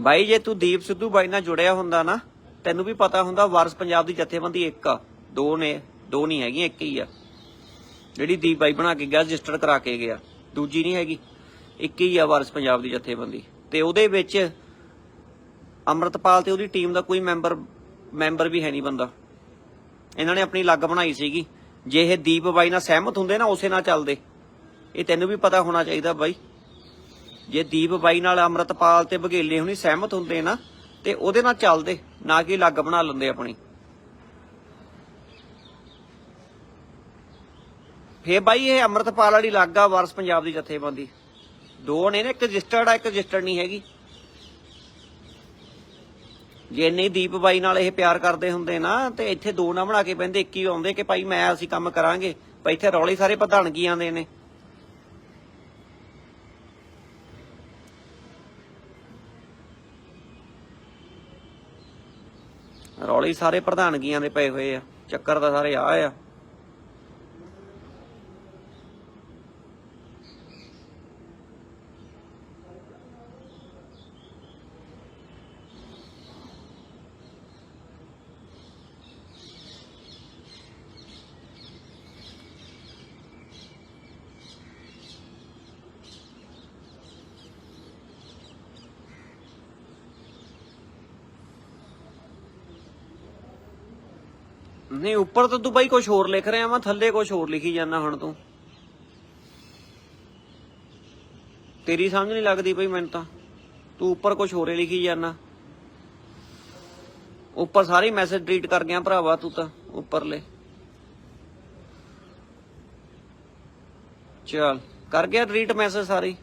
ਬਾਈ, ਜੇ ਤੂੰ ਦੀਪ ਸਿੱਧੂ ਬਾਈ ਨਾਲ ਜੁੜਿਆ ਹੁੰਦਾ ਨਾ, ਤੈਨੂੰ ਵੀ ਪਤਾ ਹੁੰਦਾ ਵਾਰਸ ਪੰਜਾਬ ਦੀ ਜਥੇਬੰਦੀ ਇੱਕ ਆ। ਦੋ ਨੇ, ਦੋ ਨਹੀਂ ਹੈਗੀਆਂ, ਇੱਕ ਹੀ ਆ। ਜਿਹੜੀ ਦੀਪ ਬਾਈ ਬਣਾ ਕੇ ਗਿਆ, ਰਜਿਸਟਰ ਕਰਾ ਕੇ ਗਿਆ, ਦੂਜੀ ਨਹੀਂ ਹੈਗੀ। ਇੱਕ ਹੀ ਆ ਵਾਰਸ ਪੰਜਾਬ ਦੀ ਜਥੇਬੰਦੀ। ਤੇ ਉਹਦੇ ਵਿੱਚ ਅੰਮ੍ਰਿਤਪਾਲ ਤੇ ਉਹਦੀ ਟੀਮ ਦਾ ਕੋਈ ਮੈਂਬਰ ਮੈਂਬਰ ਵੀ ਹੈ ਨਹੀਂ ਬੰਦਾ। ਇਹਨਾਂ ਨੇ ਆਪਣੀ ਲੱਗ ਬਣਾਈ ਸੀਗੀ। ਜੇ ਇਹ ਦੀਪ ਬਾਈ ਨਾਲ ਸਹਿਮਤ ਹੁੰਦੇ ਨਾ, ਉਸੇ ਨਾਲ ਚੱਲਦੇ। ਇਹ ਤੈਨੂੰ ਵੀ ਪਤਾ ਹੋਣਾ ਚਾਹੀਦਾ ਬਾਈ। ਜੇ ਦੀਪ ਬਾਈ ਨਾਲ ਅੰਮ੍ਰਿਤਪਾਲ ਤੇ ਬਘੇਲੇ ਹੁਣੀ ਸਹਿਮਤ ਹੁੰਦੇ ਨਾ, ਤੇ ਉਹਦੇ ਨਾਲ ਚੱਲਦੇ, ਨਾ ਕਿ ਲੱਗ ਬਣਾ ਲੈਂਦੇ ਆਪਣੀ। ਫੇ ਬਾਈ ਇਹ ਅੰਮ੍ਰਿਤਪਾਲ ਵਾਲੀ ਲੱਗ ਆ ਵਾਰਸ ਪੰਜਾਬ ਦੀ ਜਥੇਬੰਦੀ। ਦੋ ਨੇ ਨਾ, ਇੱਕ ਰਜਿਸਟਰਡ ਆ, ਇੱਕ ਰਜਿਸਟਰਡ ਨਹੀਂ ਹੈਗੀ। ਜੇ ਨਹੀਂ ਦੀਪ ਬਾਈ ਨਾਲ ਇਹ ਪਿਆਰ ਕਰਦੇ ਹੁੰਦੇ ਨਾ, ਤੇ ਇੱਥੇ ਦੋ ਨਾ ਬਣਾ ਕੇ ਬੰਦੇ ਇੱਕ ਹੀ ਆਉਂਦੇ ਕਿ ਭਾਈ ਮੈਂ ਅਸੀਂ ਕੰਮ ਕਰਾਂਗੇ, ਭਾਈ ਇੱਥੇ ਰੌਲੇ ਸਾਰੇ ਪ੍ਰਧਾਨਗੀਆਂ ਦੇ ਨੇ। ਰੌਲੇ ਸਾਰੇ ਪ੍ਰਧਾਨਗੀਆਂ ਦੇ ਪਏ ਹੋਏ ਆ। ਚੱਕਰ ਤਾਂ ਸਾਰੇ ਆ ਆ। ਨਹੀਂ, ਉੱਪਰ ਤਾਂ ਤੂੰ ਬਾਈ ਕੁਝ ਹੋਰ ਲਿਖ ਰਿਹਾ ਵਾ, ਥੱਲੇ ਕੁਝ ਹੋਰ ਲਿਖੀ ਜਾਂਦਾ ਹੁਣ ਤੂੰ। ਤੇਰੀ ਸਮਝ ਨਹੀਂ ਲੱਗਦੀ ਬਈ ਮੈਨੂੰ ਤਾਂ। ਤੂੰ ਉੱਪਰ ਕੁਝ ਹੋਰੇ ਲਿਖੀ ਜਾਂਦਾ। ਉੱਪਰ ਸਾਰੇ ਮੈਸੇਜ ਡਿਲੀਟ ਕਰ ਗਿਆ ਭਰਾਵਾ ਤੂੰ ਤਾਂ, ਉੱਪਰਲੇ। ਚਲ, ਕਰ ਗਿਆ ਡਿਲੀਟ ਮੈਸੇਜ ਸਾਰੇ।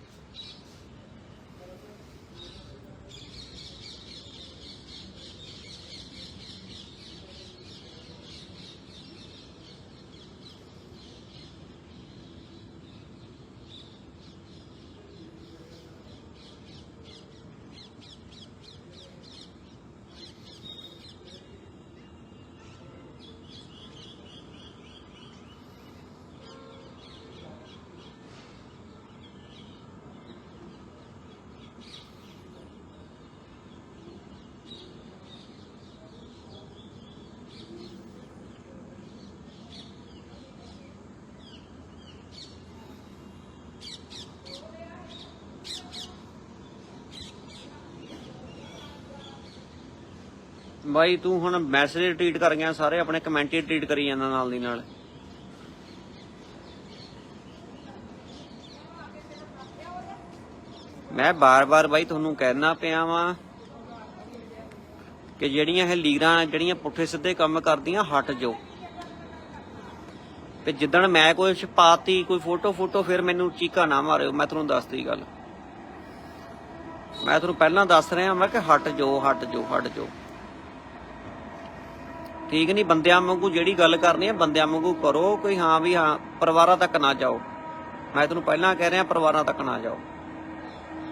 ਬਾਈ, ਤੂੰ ਹੁਣ ਮੈਸੇਜ ਟਵੀਟ ਕਰ ਗਿਆ, ਸਾਰੇ ਆਪਣੇ ਕਮੈਂਟ ਹੀ ਟਵੀਟ ਕਰੀ ਜਾਂਦਾ ਨਾਲ ਦੀ ਨਾਲ। ਮੈਂ ਬਾਰ-ਬਾਰ ਬਾਈ ਤੁਹਾਨੂੰ ਕਹਿਣਾ ਪਿਆ ਵਾਂ ਕਿ ਜਿਹੜੀਆਂ ਇਹ ਲੀਰਾਂ, ਜਿਹੜੀਆਂ ਪੁੱਠੇ ਸਿੱਧੇ ਕੰਮ ਕਰਦੀਆਂ, ਹਟ ਜਾਓ। ਤੇ ਜਿੱਦਣ ਮੈਂ ਕੋਈ ਛਪਾਤੀ ਕੋਈ ਫੋਟੋ ਫੋਟੋ, ਫਿਰ ਮੈਨੂੰ ਚੀਕਾ ਨਾ ਮਾਰਿਓ। ਮੈਂ ਤੁਹਾਨੂੰ ਦੱਸਦੀ ਗੱਲ। ਮੈਂ ਤੁਹਾਨੂੰ ਪਹਿਲਾਂ ਦੱਸ ਰਿਹਾ ਮੈਂ ਕਿ ਹਟ ਜਾਓ ਹਟ ਜਾਓ ਹਟ ਜਾਓ। ਠੀਕ ਨਹੀਂ, ਬੰਦਿਆਂ ਵਾਂਗੂ ਜਿਹੜੀ ਗੱਲ ਕਰਨੀ ਹੈ, ਬੰਦਿਆਂ ਵਾਂਗੂ ਕਰੋ ਕੋਈ ਹਾਂ ਵੀ ਹਾਂ, ਪਰਿਵਾਰਾਂ ਤੱਕ ਨਾ ਜਾਓ। ਮੈਂ ਤੁਹਾਨੂੰ ਪਹਿਲਾਂ ਕਹਿ ਰਿਹਾ, ਪਰਿਵਾਰਾਂ ਤੱਕ ਨਾ ਜਾਓ।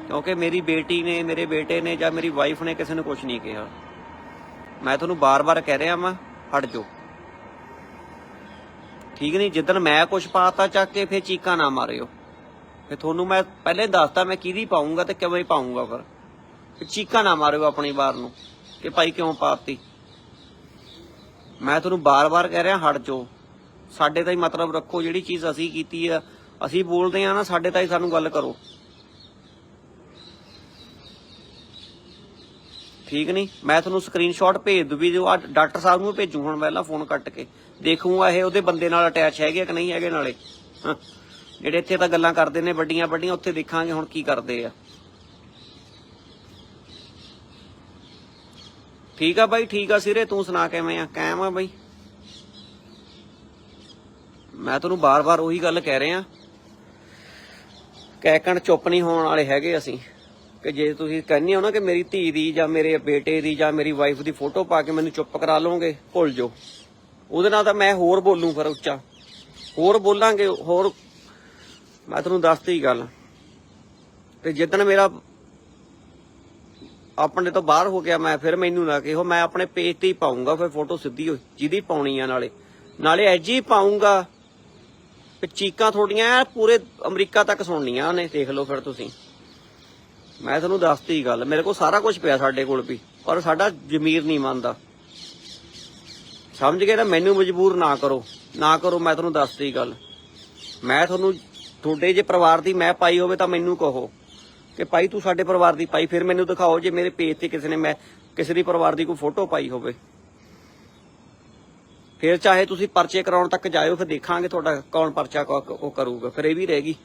ਕਿਉਂਕਿ ਮੇਰੀ ਬੇਟੀ ਨੇ, ਮੇਰੇ ਬੇਟੇ ਨੇ ਜਾਂ ਮੇਰੀ ਵਾਈਫ ਨੇ ਕਿਸੇ ਨੂੰ ਕੁਝ ਨਹੀਂ ਕਿਹਾ। ਮੈਂ ਤੁਹਾਨੂੰ ਬਾਰ-ਬਾਰ ਕਹਿ ਰਿਹਾ ਮੈਂ ਹਟ ਜਾਓ। ਠੀਕ ਨਹੀਂ, ਜਿੱਦਣ ਮੈਂ ਕੁਝ ਪਾਤਾ ਚੱਕ ਕੇ, ਫੇਰ ਚੀਕਾਂ ਨਾ ਮਾਰਿਓ। ਫੇ ਤੁਹਾਨੂੰ ਮੈਂ ਪਹਿਲੇ ਦੱਸਤਾ ਮੈਂ ਕਿਹਦੀ ਪਾਉਂਗਾ ਤੇ ਕਿਵੇਂ ਪਾਉਂਗਾ ਫਿਰ ਚੀਕਾਂ ਨਾ ਮਾਰਿਓ ਆਪਣੀ ਵਾਰ ਨੂੰ ਕਿ ਭਾਈ ਕਿਉਂ ਪਾਤੀ। ਮੈਂ ਤੁਹਾਨੂੰ ਬਾਰ-ਬਾਰ ਕਹਿ ਰਿਹਾ, ਹਟ ਜਾਓ। ਸਾਡੇ ਤਾਂ ਹੀ ਮਤਲਬ ਰੱਖੋ, ਜਿਹੜੀ ਚੀਜ਼ ਅਸੀਂ ਕੀਤੀ ਆ, ਅਸੀਂ ਬੋਲਦੇ ਆ ਨਾ, ਸਾਡੇ ਤਾਂ ਹੀ ਸਾਨੂੰ ਗੱਲ ਕਰੋ। ਠੀਕ ਨਹੀਂ? ਮੈਂ ਤੁਹਾਨੂੰ ਸਕਰੀਨਸ਼ਾਟ ਭੇਜ ਦੂ ਵੀ ਜੋ ਆ ਡਾਕਟਰ ਸਾਹਿਬ ਨੂੰ ਭੇਜੂ ਹੁਣ ਪਹਿਲਾਂ ਫੋਨ ਕੱਟ ਕੇ। ਦੇਖੂਗਾ ਇਹ ਉਹਦੇ ਬੰਦੇ ਨਾਲ ਅਟੈਚ ਹੈਗੇ ਕਿ ਨਹੀਂ ਹੈਗੇ ਨਾਲੇ? ਜਿਹੜੇ ਇੱਥੇ ਤਾਂ ਗੱਲਾਂ ਕਰਦੇ ਨੇ ਵੱਡੀਆਂ ਵੱਡੀਆਂ ਉੱਥੇ ਦੇਖਾਂਗੇ ਹੁਣ ਕੀ ਕਰਦੇ ਆ। ਠੀਕ ਆ ਬਾਈ, ਠੀਕ ਆ ਸਿਰੇ, ਤੂੰ ਸੁਣਾ ਕਿਵੇਂ ਆ? ਕਾਇਮ ਆ ਬਾਈ? ਮੈਂ ਤੁਹਾਨੂੰ ਬਾਰ-ਬਾਰ ਉਹੀ ਗੱਲ ਕਹਿ ਰਿਹਾ। ਕਹਿਕਣ ਚੁੱਪ ਨਹੀਂ ਹੋਣ ਵਾਲੇ ਹੈਗੇ ਅਸੀਂ। ਕਿ ਜੇ ਤੁਸੀਂ ਕਹਿੰਦੇ ਹੋ ਨਾ ਕਿ ਮੇਰੀ ਧੀ ਦੀ ਜਾਂ ਮੇਰੇ ਬੇਟੇ ਦੀ ਜਾਂ ਮੇਰੀ ਵਾਈਫ ਦੀ ਫੋਟੋ ਪਾ ਕੇ ਮੈਨੂੰ ਚੁੱਪ ਕਰਾ ਲਓਗੇ ਭੁੱਲ ਜਾਓ। ਉਹਦੇ ਨਾਲ ਤਾਂ ਮੈਂ ਹੋਰ ਬੋਲੂੰ ਫਿਰ ਉੱਚਾ। ਹੋਰ ਬੋਲਾਂਗੇ, ਹੋਰ ਮੈਂ ਤੁਹਾਨੂੰ ਦੱਸਤੀ ਗੱਲ। ਤੇ ਜਿੱਦਣ ਮੇਰਾ ਆਪਣੇ ਤੋਂ ਬਾਹਰ ਹੋ ਗਿਆ, ਮੈਂ ਫਿਰ ਮੈਨੂੰ ਨਾ ਕਿਹੋ, ਮੈਂ ਆਪਣੇ ਪੇਜ ਤੇ ਹੀ ਪਾਉਂਗਾ ਫਿਰ ਫੋਟੋ ਸਿੱਧੀ ਹੋਈ, ਜਿਹਦੀ ਪਾਉਣੀ ਆ ਨਾਲੇ। ਨਾਲੇ ਐਜੀ ਹੀ ਪਾਉਂਗਾ ਚੀਕਾਂ ਤੁਹਾਡੀਆਂ ਪੂਰੇ ਅਮਰੀਕਾ ਤੱਕ ਸੁਣਨੀਆਂ ਉਹਨੇ, ਦੇਖ ਲਓ ਫਿਰ ਤੁਸੀਂ। ਮੈਂ ਤੁਹਾਨੂੰ ਦੱਸਤੀ ਗੱਲ, ਮੇਰੇ ਕੋਲ ਸਾਰਾ ਕੁਝ ਪਿਆ ਸਾਡੇ ਕੋਲ ਵੀ, ਪਰ ਸਾਡਾ ਜ਼ਮੀਰ ਨਹੀਂ ਮੰਨਦਾ। ਸਮਝ ਗਏ ਨਾ, ਮੈਨੂੰ ਮਜਬੂਰ ਨਾ ਕਰੋ ਨਾ ਕਰੋ, ਮੈਂ ਤੁਹਾਨੂੰ ਦੱਸਤੀ ਗੱਲ। ਮੈਂ ਤੁਹਾਨੂੰ, ਤੁਹਾਡੇ ਜੇ ਪਰਿਵਾਰ ਦੀ ਮੈਂ ਪਾਈ ਹੋਵੇ ਤਾਂ ਮੈਨੂੰ ਕਹੋ। ਕਿ ਭਾਈ ਤੂੰ ਸਾਡੇ ਪਰਿਵਾਰ ਦੀ ਪਾਈ, ਫਿਰ ਮੈਨੂੰ ਦਿਖਾਓ ਜੇ ਮੇਰੇ ਪੇਜ ਤੇ ਕਿਸੇ ਨੇ ਮੈਂ, ਕਿਸੇ ਦੀ ਪਰਿਵਾਰ ਦੀ ਕੋਈ ਫੋਟੋ ਪਾਈ ਹੋਵੇ। ਫਿਰ ਚਾਹੇ ਤੁਸੀਂ ਪਰਚੇ ਕਰਾਉਣ ਤੱਕ ਜਾਇਓ, ਫਿਰ ਦੇਖਾਂਗੇ ਤੁਹਾਡਾ ਕੌਣ ਪਰਚਾ ਉਹ ਕਰੂਗਾ, ਫਿਰ ਇਹ ਵੀ ਰਹੇਗੀ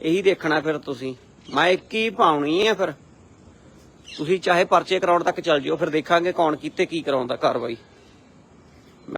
ਇਹੀ ਦੇਖਣਾ ਫਿਰ ਤੁਸੀਂ। ਮੈਂ ਇੱਕ ਹੀ ਪਾਉਣੀ ਹੈ ਫਿਰ। ਤੁਸੀਂ ਚਾਹੇ ਪਰਚੇ ਕਰਾਉਣ ਤੱਕ ਚੱਲ ਜਿਓ, ਫਿਰ ਦੇਖਾਂਗੇ ਕੌਣ ਕੀਤੇ ਕੀ ਕਰਾਉਂਦਾ ਕਾਰਵਾਈ।